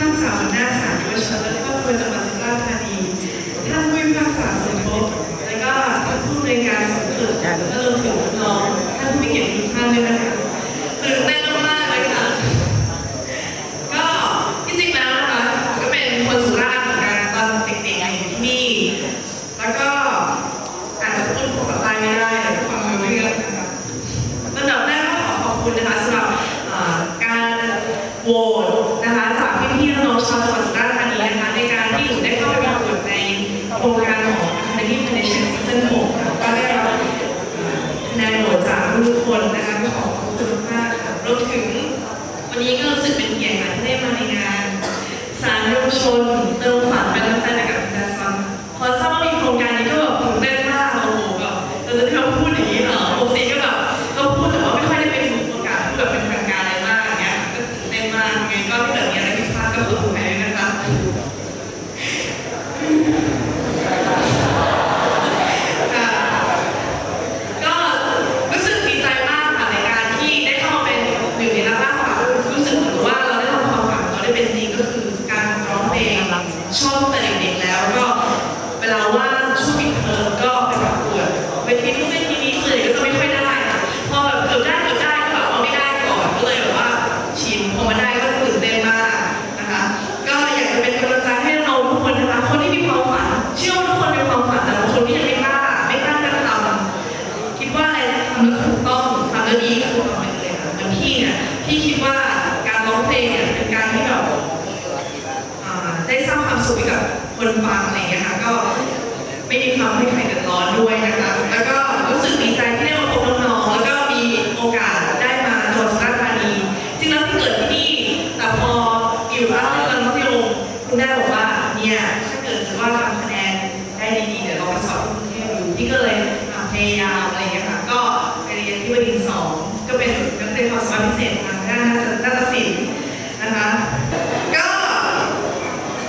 พากษาวน้าศาลวชและครอบครัจังหวัดสุราษฎร์ธานีท่านผู้พิพากสมภพและก็ท่านผู้ในการสำเร็จและรวมถึงน้องท่านผู้มีเกียรติทุกท่านด้วยนะคะตื่นเต้น ทุกคนนะคะก็ขอบคุณมากค่ะรวมถึง วันนี้ก็รู้สึกเป็นเกียรติมากที่ได้มาในงาน สารเยาวชนเติมฝันเป็นน้ำตาลกับอาจารย์ซ้ำขอซ้ำ เป็นจริงก็คือการร้องเพลงชอบเเศษทางด้านนาฏศิลป์นะคะ ก็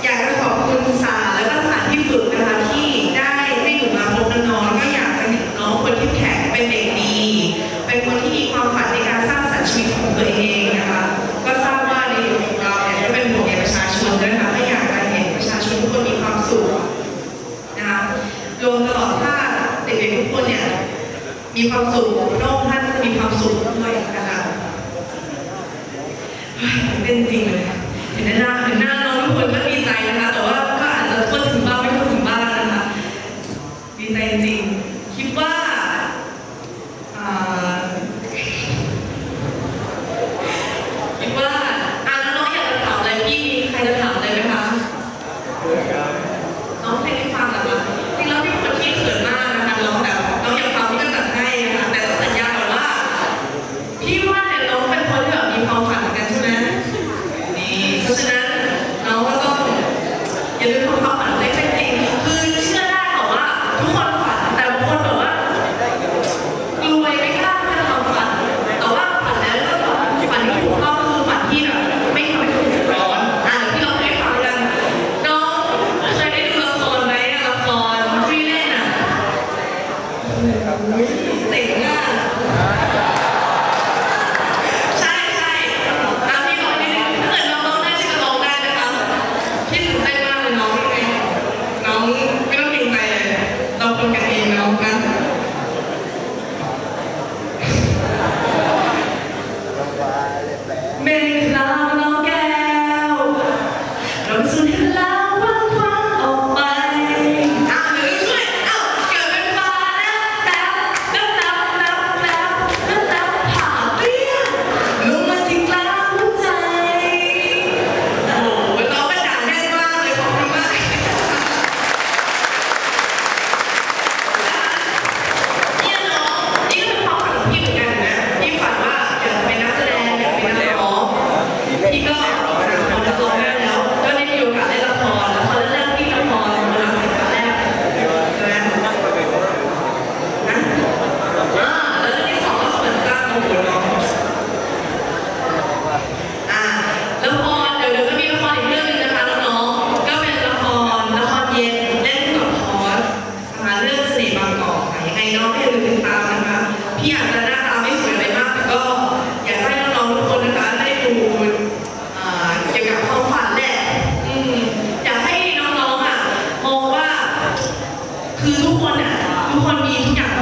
อยากจะขอบคุณศาลและก็สถานที่ฝึกนะคะที่ได้ให้หนูมาพบน้องๆก็อยากจะเห็นน้องคนที่แข็งเป็นเด็กดี เป็นคนที่มีความฝันในการสร้างสรรค์ชีวิตของตัวเองนะคะ ก็ทราบว่าในหลวงของเราเนี่ยก็เป็นห่วงในประชาชนด้วยค่ะก็อยากจะเห็นประชาชนทุกคนมีความสุขนะคะรวมตลอดถ้าเด็กๆทุกคนเนี่ยมีความสุขโลกท่านจะมีความสุข เป็นจริงเลยค่ะเห็นหน้าเห็นหน้าเราทุกคนก็ดีใจนะคะ แต่ว่าก็อาจจะควบคุเบ้าไม่ควบคุม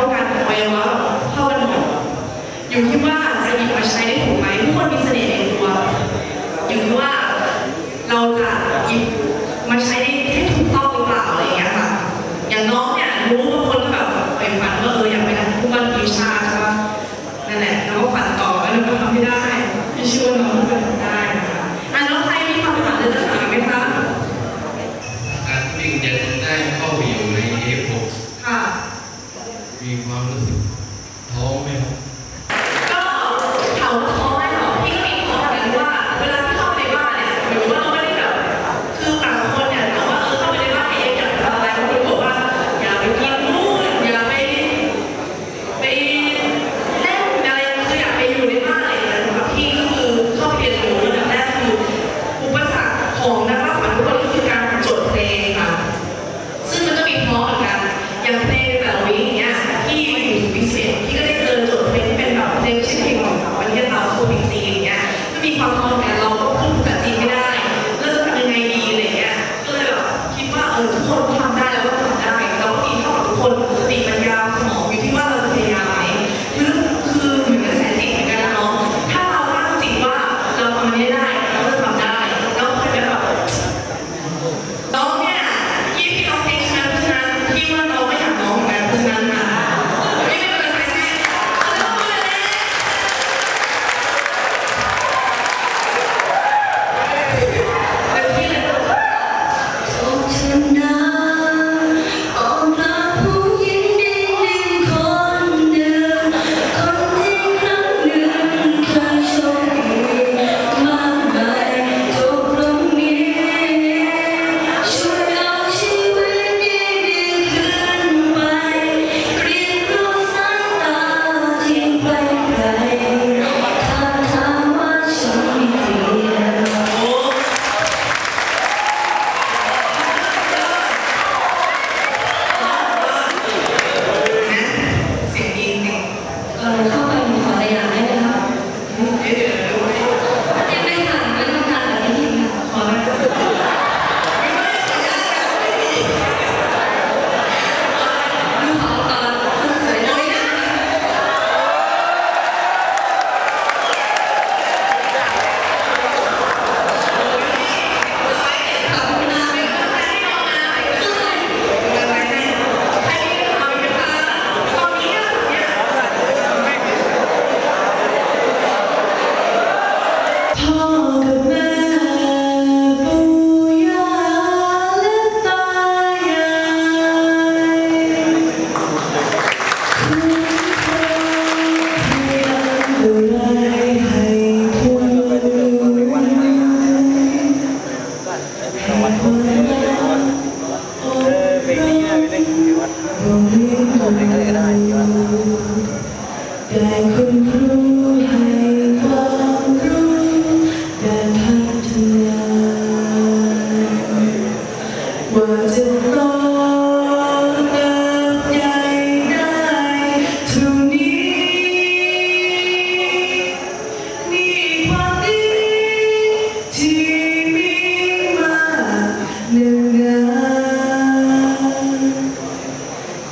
ากันอวัยวะเท่ากันหมดอยู่ที่ว่าจะหยิบมาใช้ได้ถูกไหมทุกคนมีเสน่ห์ในตัวอยู่ที่ว่าเราจะหยิบมาใช้ได้ให้ถูกต้องหรือเปล่าอะไรอย่างเงี้ยค่ะอย่างน้องเนี่ยรู้ว่าคนแบบไปฝันว่าเอออยากไปทำผู้บัญชีชาใช่ป่ะนั่นแหละแล้วก็ฝันต่อแล้วก็ทำไม่ได้ที่ช่วยน้อง Lord.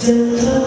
Santa